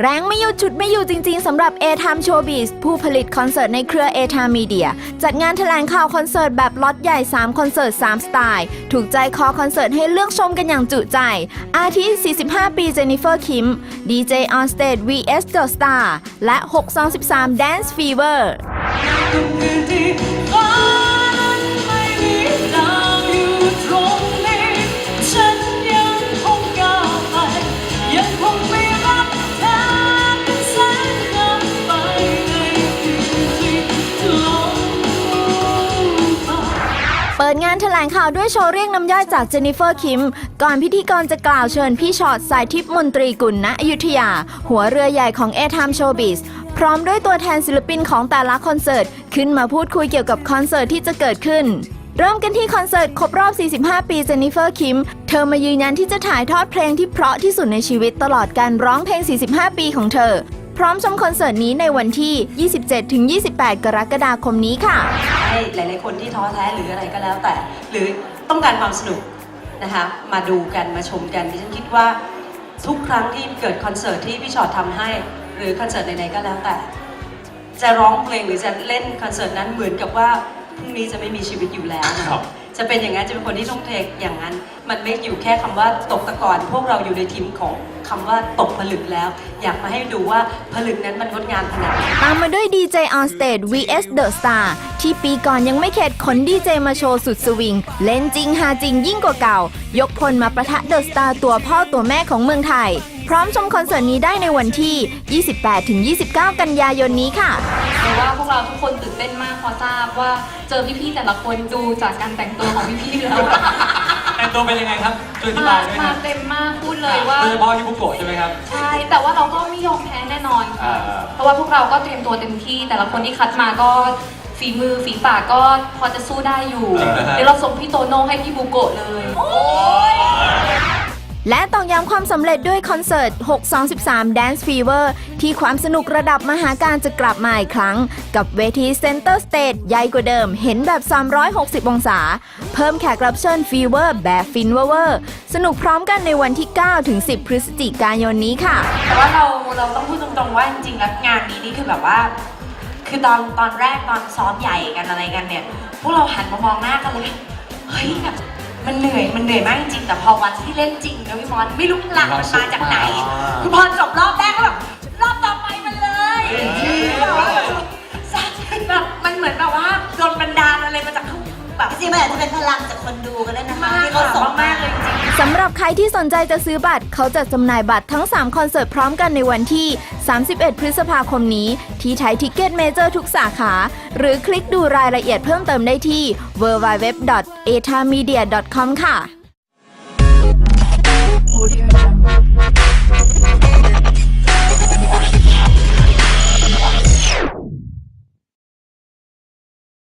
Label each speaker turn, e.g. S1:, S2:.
S1: แรงไม่หยุดฉุดไม่อยู่จริง ๆสำหรับ A Time Showbiz ผู้ผลิตคอนเสิร์ตในเครือ A Time Media จัดงานแถลงข่าวคอนเสิร์ตแบบล็อตใหญ่ 3 คอนเสิร์ต 3 สไตล์ ถูกใจคอคอนเสิร์ตให้เลือกชมกันอย่างจุใจ อาทิ 45 ปีเจนนิเฟอร์คิม DJ on Stage vs The Star และ 623 Dance Fever
S2: เปิ
S1: ดงานแถลงข่าวด้วยโชว์เรียกน้ำย่อยจากเจนนิเฟอร์คิม ก่อนพิธีกรจะกล่าวเชิญพี่ชอตสายทิพย์มนตรีกุลณอยุธยา หัวเรือใหญ่ของ a อ Time Showbiz พร้อมด้วยตัวแทนศิลปินของแต่ละคอนเสิร์ต ขึ้นมาพูดคุยเกี่ยวกับคอนเสิร์ตที่จะเกิดขึ้น เริ่มกันที่คอนเสิร์ตครบรอบ 45 ปีเจนนิเฟอร์คิม เธอมายืนยันที่จะถ่ายทอดเพลงที่เพราะที่สุดในชีวิตตลอดการร้องเพลง 45 ปีของเธอ พร้อมชมคอนเสิร์ตนี้ในวันที่ 27-28 กรกฎาคมนี้ค่ะ
S3: ให้หลาย ๆ คนที่ท้อแท้หรืออะไรก็แล้วแต่ หรือต้องการความสนุกนะคะมาดูกันมาชมกันดิฉันคิดว่าทุกครั้งที่เกิดคอนเสิร์ตที่พี่ชอตทำให้ หรือคอนเสิร์ตไหนๆก็แล้วแต่ จะร้องเพลงหรือจะเล่นคอนเสิร์ตนั้นเหมือนกับว่า พรุ่งนี้จะไม่มีชีวิตอยู่แล้วนะคะจะเป็นอย่างนั้นจะเป็นคนที่ต้องเทคอย่างนั้น มันไม่อยู่แค่คำว่าตกตะกอนพวกเราอยู่ในทีมของคำว่าตกผลึกแล้ว อยากมาให้ดูว่าผลึกนั้นมันงดงามขนาดไหน
S1: ตามมาด้วย DJ on stage vs The Star ที่ปีก่อนยังไม่เข็ดขนดีเจมาโชว์สุดสวิง เล่นจริงหาจริงยิ่งกว่าเก่า ยกพลมาประทะ The Star ตัวพ่อตัวแม่ของเมืองไทย พร้อมชมคอนเสิร์ตนี้ได้ในวันที่ 28-29 กันยายนนี้ค่ะ
S4: หรือว่าพวก เราทุกคนตื่นเต้นมากพอทราบว่าเจอพี่ๆแต่ละคนดูจากการแต่งตัวของพี่ๆแล้ว
S5: แต่งตัวเป็นยังไงครับช่วยอธิ
S4: มา
S5: บายด้วย
S4: มา
S5: นะ
S4: เต็มมากพูดเลยว่า
S5: โดยเฉพาะที่บุกโกะใช่ไหมครับ
S4: ใช่ แต่ว่าเราก็ไม่ยอมแพ้แน่นอนค่ะ
S5: อ่า
S4: เพราะว่าพวกเราก็เตรียมตัวเต็มที่ แต่ละคนที่คัดมาก็ฝีมือฝีปากก็พอจะสู้ได้อยู่
S5: จริงนะฮะ
S4: เดี๋ยวเราส่งพี่โตโน่ให้พี่บูโกะเลย
S1: และตอกย้ำความสำเร็จด้วยคอนเสิร์ต 623 Dance Fever ที่ความสนุกระดับมหาการจะกลับมาอีกครั้ง กับเวที Center Stage ใหญ่กว่าเดิม เห็นแบบ 360 องศา เพิ่มแขกรับเชิญฟีเวอร์แบบฟินเวอร์สนุกพร้อมกันในวันที่ 9 ถึง 10 พฤศจิกายนนี้ค่ะ
S6: แต่ว่าเราเราต้องพูดตรงๆว่าจริงๆแล้วงานนี้นี่คือแบบว่า คือตอนตอนแรกตอนซ้อมใหญ่กันอะไรกันเนี่ย พวกเราหันมามองหน้ากันเลยเฮ้ยแบบ มันเหนื่อยมันเหนื่อยมากจริงๆแต่พอวันที่เล่นจริงนะพี่มอนไม่รู้พลังมันมาจากไหนคือพอจบรอบแรกก็แบบรอบต่อไปมันเลยแบบมันเหมือนแบบว่าโดนบันดาลอะไรมาจากข้างแบบ
S7: จริงๆมันอาจจะเป็นพลังจากคนดูก็ได้นะคะ
S6: มาก
S7: ที่เขา สำ
S1: หรับใครที่สนใจจะซื้อบัตร เขาจะจำหน่ายบัตรทั้ง 3 คอนเสิร์ตพร้อมกันในวันที่ 31 พฤษภาคมนี้ ที่ไทยทิกเก็ตเมเจอร์ทุกสาขา หรือคลิกดูรายละเอียดเพิ่มเติมได้ที่ www.etamedia.com ค่ะ